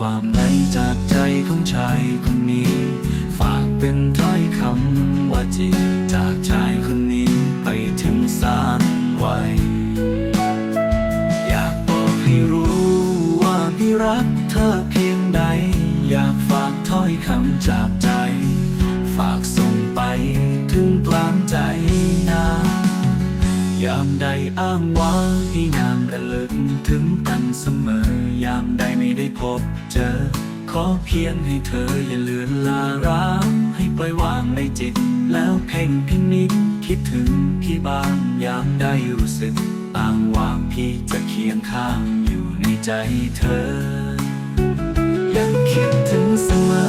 ความในจากใจของชายคนนี้ ฝากเป็นถ้อยคำว่าจิตจากชายคนนี้ไปถึงสารไว้อยากบอกให้รู้ว่าพี่รักเธอเพียงใด อยากฝากถ้อยคำจากใจ ฝากส่งไปถึงกลางใจนะยามใด อ้างว้างให้งามระลึกถึงกันเสมอยามใดไม่ได้พบเจอ ขอเพียงให้เธออย่าเลือนลาร้างให้ปล่อยวางในจิต แล้วเพ่งพินิจคิดถึงพี่บ้างยามได้รู้สึกอ้างว้างพี่จะเคียงข้างอยู่ในใจเธอ ยังคิดถึงเสมอ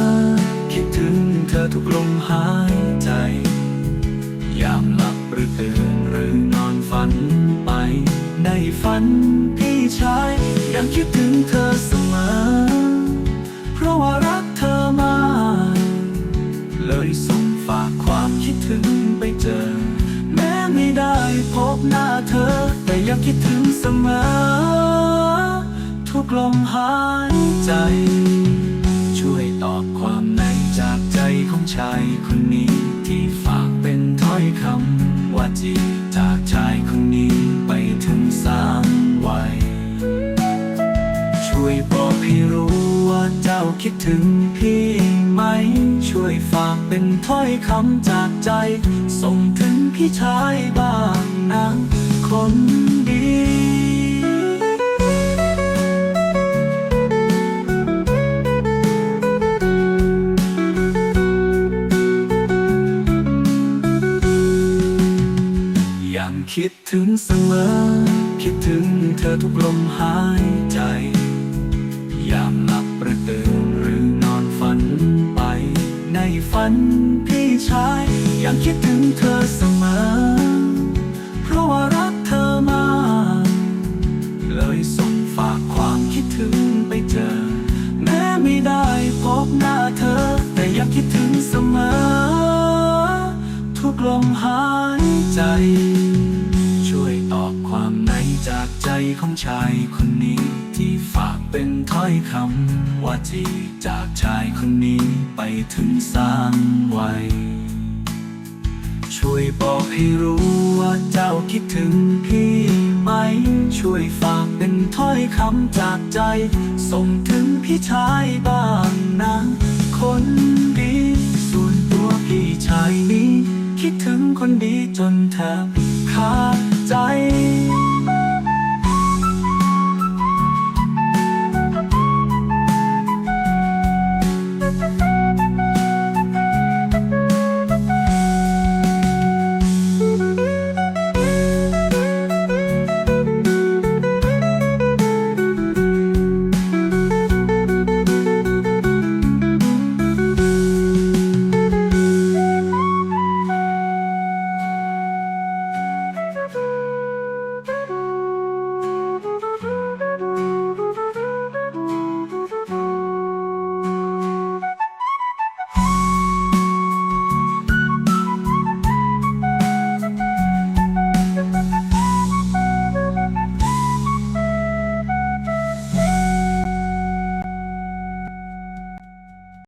คิดถึงเธอทุกลมหาย ฝันพี่ชาย ยังคิดถึงเธอเสมอ เพราะว่ารักเธอมากเลยส่งฝากความคิดถึงไปเจอ แม้ไม่ได้พบหน้าเธอ แต่ยังคิดถึงเสมอ ทุกลมหายใจ ช่วยตอบความในจากใจของชาย คิดถึงพี่ไหม ช่วยฝากเป็นถ้อยคำจากใจ ส่งถึงพี่ชายบ้างนะคนดียังคิดถึงเสมอ คิดถึงเธอทุกลมหายใจยาม ในฝันพี่ชายยังคิดถึงเธอเสมอ เพราะว่ารักเธอมากเลยส่งฝากความคิดถึงไปเจอ แม้ไม่ได้พบหน้าเธอ แต่ยังคิดถึงเสมอ ทุกลมหาย จากใจของชายคนนี้ ที่ฝากเป็นถ้อยคำว่าจีจากชายคนนี้ไปถึงสามวัยช่วยบอกให้รู้ว่าเจ้าคิดถึงพี่ไหม ช่วยฝากเป็นถ้อยคำจากใจ ส่งถึงพี่ชายบ้างนะคน